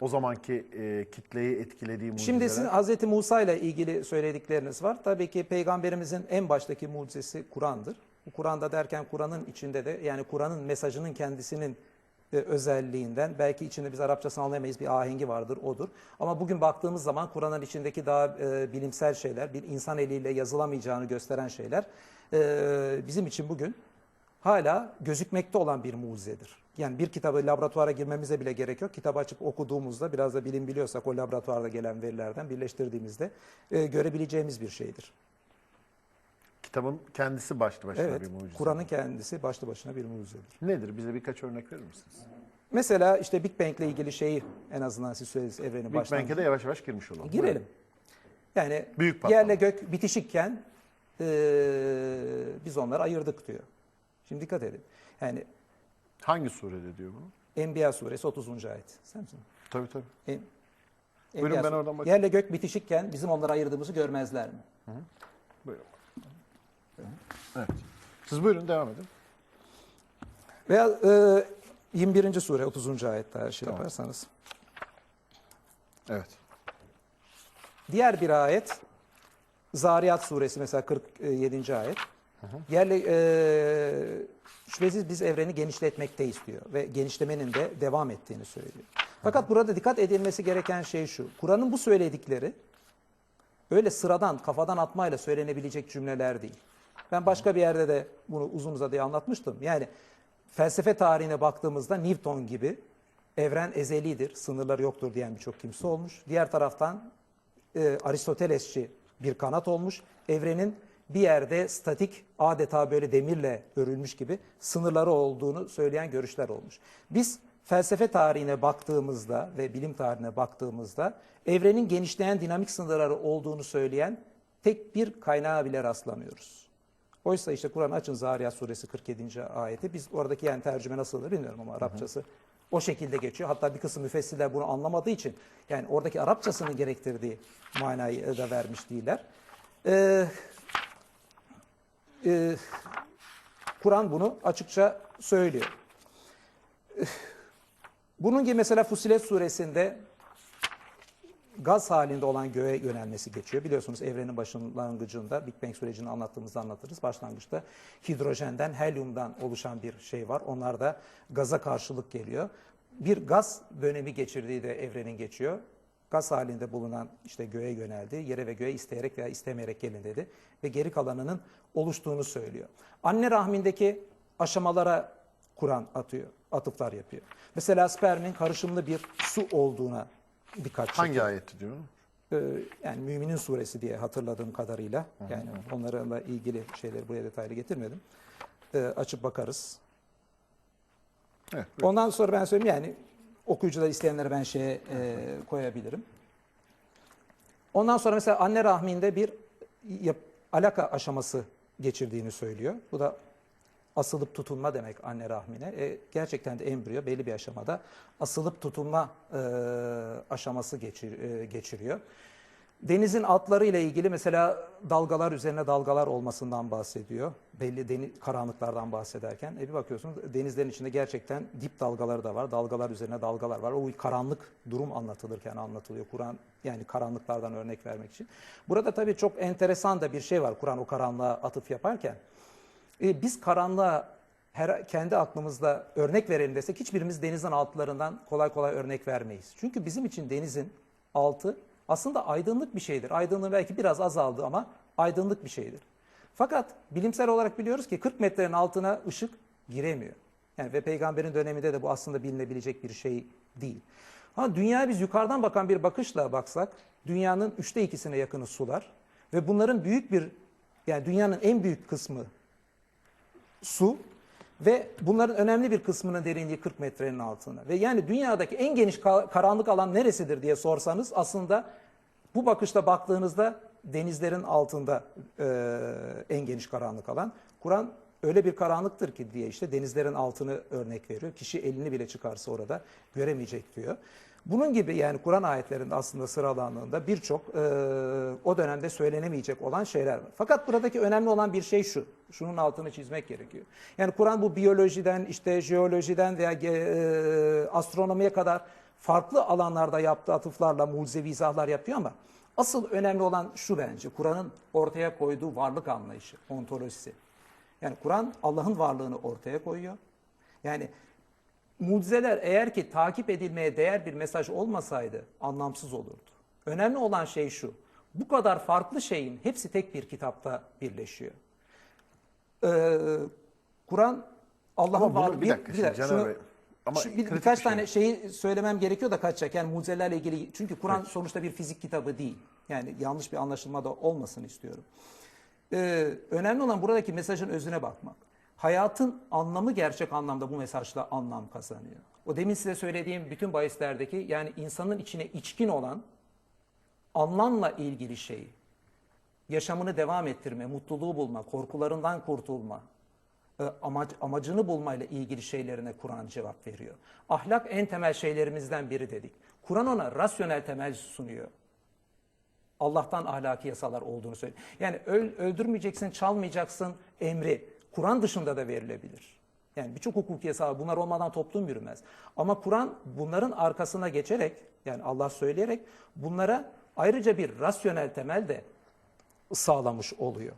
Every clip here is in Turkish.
o zamanki e, kitleyi etkilediği mucizeler. Şimdi sizin Hz. Musa ile ilgili söyledikleriniz var. Tabii ki peygamberimizin en baştaki mucizesi Kur'an'dır. Bu Kur'an'da derken Kur'an'ın içinde de yani Kur'an'ın mesajının kendisinin e, özelliğinden belki içinde biz Arapçasını anlayamayız bir ahengi vardır odur. Ama bugün baktığımız zaman Kur'an'ın içindeki daha e, bilimsel şeyler, bir insan eliyle yazılamayacağını gösteren şeyler e, bizim için bugün hala gözükmekte olan bir mucizedir. Yani bir kitabı laboratuvara girmemize bile gerek yok. Kitabı açıp okuduğumuzda biraz da bilim biliyorsak o laboratuvarda gelen verilerden birleştirdiğimizde e, görebileceğimiz bir şeydir. Kitabın kendisi başlı başına Evet, bir mucize. Kur'an'ın kendisi başlı başına bir mucizedir. Nedir? Bize birkaç örnek verir misiniz? Mesela işte Big Bang ile ilgili şeyi en azından siz söylediniz evrenin Big başlangıcı. Bang'e de yavaş yavaş girmiş olalım. Girelim. Yani Büyük yerle gök bitişikken e, biz onları ayırdık diyor. Şimdi dikkat edin. Yani Hangi surede diyor bunu? Enbiya suresi 30. ayet. Sen misin? Tabii tabii. En- Buyurun, ben oradan bakayım. Yerle gök bitişikken bizim onları ayırdığımızı görmezler mi? Buyurun. Evet. Siz buyurun devam edin. Veya e, 21. sure 30. ayette eğer şey Tamam. yaparsanız. Evet. Diğer bir ayet Zariyat suresi mesela 47. ayet. Yerle e, şüphesiz biz evreni genişletmekteyiz diyor ve genişlemenin de devam ettiğini söylüyor. Fakat burada dikkat edilmesi gereken şey şu. Kur'an'ın bu söyledikleri öyle sıradan kafadan atmayla söylenebilecek cümleler değil. Ben başka bir yerde de bunu uzun uzadıya anlatmıştım. Yani felsefe tarihine baktığımızda Newton gibi evren ezelidir, sınırları yoktur diyen birçok kimse olmuş. Diğer taraftan e, Aristotelesçi bir kanat olmuş. Evrenin bir yerde statik adeta böyle demirle örülmüş gibi sınırları olduğunu söyleyen görüşler olmuş. Biz felsefe tarihine baktığımızda ve bilim tarihine baktığımızda evrenin genişleyen dinamik sınırları olduğunu söyleyen tek bir kaynağa bile rastlamıyoruz. Oysa işte Kur'an açın Zariyat suresi 47. ayeti. Biz oradaki yani tercüme nasıldır bilmiyorum ama Arapçası o şekilde geçiyor. Hatta bir kısım müfessirler bunu anlamadığı için yani oradaki Arapçasının gerektirdiği manayı da vermiş değiller. Ee, e, Kur'an bunu açıkça söylüyor. Eh, Bunun gibi mesela Fusilet suresinde gaz halinde olan göğe yönelmesi geçiyor. Biliyorsunuz evrenin başlangıcında Big Bang sürecini anlattığımızda anlatırız. Başlangıçta hidrojenden, helyumdan oluşan bir şey var. Onlar da gaza karşılık geliyor. Bir gaz dönemi geçirdiği de evrenin geçiyor. Gaz halinde bulunan işte göğe yöneldi. Yere ve göğe isteyerek veya istemeyerek gelin dedi. Ve geri kalanının oluştuğunu söylüyor. Anne rahmindeki aşamalara Kur'an atıyor, atıflar yapıyor. Mesela spermin karışımlı bir su olduğuna dikkat çekiyor. Hangi ayetti diyor? Ee, yani Müminin suresi diye hatırladığım kadarıyla yani onlarla ilgili şeyleri buraya detaylı getirmedim. Ee, açıp bakarız. Evet. Ondan sonra ben söyleyeyim yani okuyucular isteyenleri ben şeye e, koyabilirim. Ondan sonra mesela anne rahminde bir yap- alaka aşaması geçirdiğini söylüyor. Bu da asılıp tutunma demek anne rahmine. E, gerçekten de embriyo belli bir aşamada asılıp tutunma e, aşaması geçir, e, geçiriyor. Denizin altları ile ilgili mesela dalgalar üzerine dalgalar olmasından bahsediyor. Belli deniz, karanlıklardan bahsederken. E bir bakıyorsunuz denizlerin içinde gerçekten dip dalgaları da var. Dalgalar üzerine dalgalar var. O karanlık durum anlatılırken anlatılıyor. Kur'an yani karanlıklardan örnek vermek için. Burada tabii çok enteresan da bir şey var Kur'an o karanlığa atıf yaparken. E, biz karanlığa her, kendi aklımızda örnek verelim desek hiçbirimiz denizin altlarından kolay kolay örnek vermeyiz. Çünkü bizim için denizin altı aslında aydınlık bir şeydir. Aydınlığı belki biraz azaldı ama aydınlık bir şeydir. Fakat bilimsel olarak biliyoruz ki 40 metrenin altına ışık giremiyor. Yani ve peygamberin döneminde de bu aslında bilinebilecek bir şey değil. Ama dünyaya biz yukarıdan bakan bir bakışla baksak dünyanın üçte ikisine yakını sular ve bunların büyük bir yani dünyanın en büyük kısmı su ve bunların önemli bir kısmının derinliği 40 metrenin altında. Ve yani dünyadaki en geniş ka- karanlık alan neresidir diye sorsanız aslında bu bakışla baktığınızda denizlerin altında e, en geniş karanlık alan. Kur'an öyle bir karanlıktır ki diye işte denizlerin altını örnek veriyor. Kişi elini bile çıkarsa orada göremeyecek diyor. Bunun gibi yani Kur'an ayetlerinde aslında sıralandığında birçok e, o dönemde söylenemeyecek olan şeyler var. Fakat buradaki önemli olan bir şey şu. Şunun altını çizmek gerekiyor. Yani Kur'an bu biyolojiden, işte jeolojiden veya e, astronomiye kadar farklı alanlarda yaptığı atıflarla mucizevi izahlar yapıyor ama asıl önemli olan şu bence. Kur'an'ın ortaya koyduğu varlık anlayışı, ontolojisi. Yani Kur'an Allah'ın varlığını ortaya koyuyor. Yani mucizeler eğer ki takip edilmeye değer bir mesaj olmasaydı anlamsız olurdu. Önemli olan şey şu. Bu kadar farklı şeyin hepsi tek bir kitapta birleşiyor. Ee, Kur'an Allah'ın varlığı... bir dakika şimdi Caner şunu- Bey. Ama şu- bir- birkaç bir şey. tane şeyi söylemem gerekiyor da kaçacak. Yani mucizelerle ilgili. Çünkü Kur'an sonuçta bir fizik kitabı değil. Yani yanlış bir anlaşılma da olmasın istiyorum. Ee, önemli olan buradaki mesajın özüne bakmak. Hayatın anlamı gerçek anlamda bu mesajla anlam kazanıyor. O demin size söylediğim bütün bahislerdeki yani insanın içine içkin olan anlamla ilgili şey, yaşamını devam ettirme, mutluluğu bulma, korkularından kurtulma, e, amac, amacını bulmayla ilgili şeylerine Kur'an cevap veriyor. Ahlak en temel şeylerimizden biri dedik. Kur'an ona rasyonel temel sunuyor. Allah'tan ahlaki yasalar olduğunu söylüyor. Yani öl- öldürmeyeceksin, çalmayacaksın emri Kur'an dışında da verilebilir. Yani birçok hukuk yasağı bunlar olmadan toplum yürümez. Ama Kur'an bunların arkasına geçerek yani Allah söyleyerek bunlara ayrıca bir rasyonel temel de sağlamış oluyor.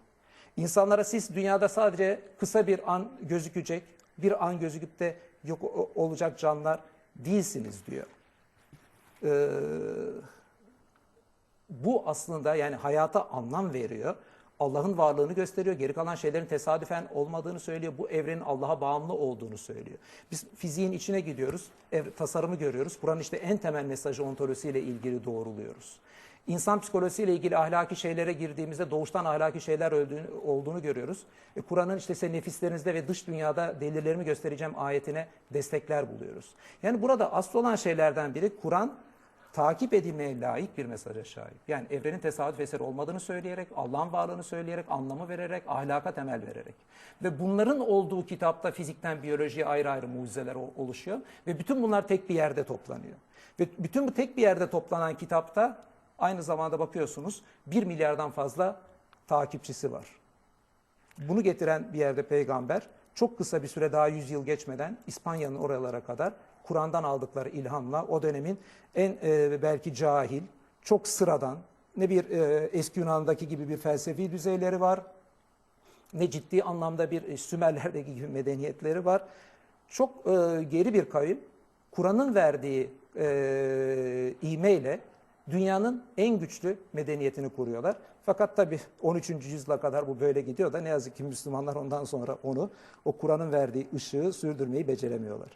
İnsanlara siz dünyada sadece kısa bir an gözükecek, bir an gözüküp de yok olacak canlar değilsiniz diyor. Ee, bu aslında yani hayata anlam veriyor. Allah'ın varlığını gösteriyor. Geri kalan şeylerin tesadüfen olmadığını söylüyor. Bu evrenin Allah'a bağımlı olduğunu söylüyor. Biz fiziğin içine gidiyoruz. ev- tasarımı görüyoruz. Kur'an işte en temel mesajı ontolojisiyle ilgili doğruluyoruz. İnsan psikolojisiyle ilgili ahlaki şeylere girdiğimizde doğuştan ahlaki şeyler öldüğünü, olduğunu görüyoruz. E, Kur'an'ın işte size nefislerinizde ve dış dünyada delillerimi göstereceğim ayetine destekler buluyoruz. Yani burada asıl olan şeylerden biri Kur'an takip edilmeye layık bir mesaja sahip. Yani evrenin tesadüf eseri olmadığını söyleyerek, Allah'ın varlığını söyleyerek, anlamı vererek, ahlaka temel vererek. Ve bunların olduğu kitapta fizikten biyolojiye ayrı ayrı mucizeler oluşuyor. Ve bütün bunlar tek bir yerde toplanıyor. Ve bütün bu tek bir yerde toplanan kitapta aynı zamanda bakıyorsunuz 1 milyardan fazla takipçisi var. Bunu getiren bir yerde peygamber çok kısa bir süre daha 100 yıl geçmeden İspanya'nın oralara kadar Kur'an'dan aldıkları ilhamla o dönemin en e, belki cahil, çok sıradan, ne bir e, eski Yunan'daki gibi bir felsefi düzeyleri var, ne ciddi anlamda bir e, Sümerler'deki gibi medeniyetleri var. Çok e, geri bir kavim. Kur'an'ın verdiği e, ivmeyle dünyanın en güçlü medeniyetini kuruyorlar. Fakat tabii 13. yüzyıla kadar bu böyle gidiyor da ne yazık ki Müslümanlar ondan sonra onu o Kur'an'ın verdiği ışığı sürdürmeyi beceremiyorlar.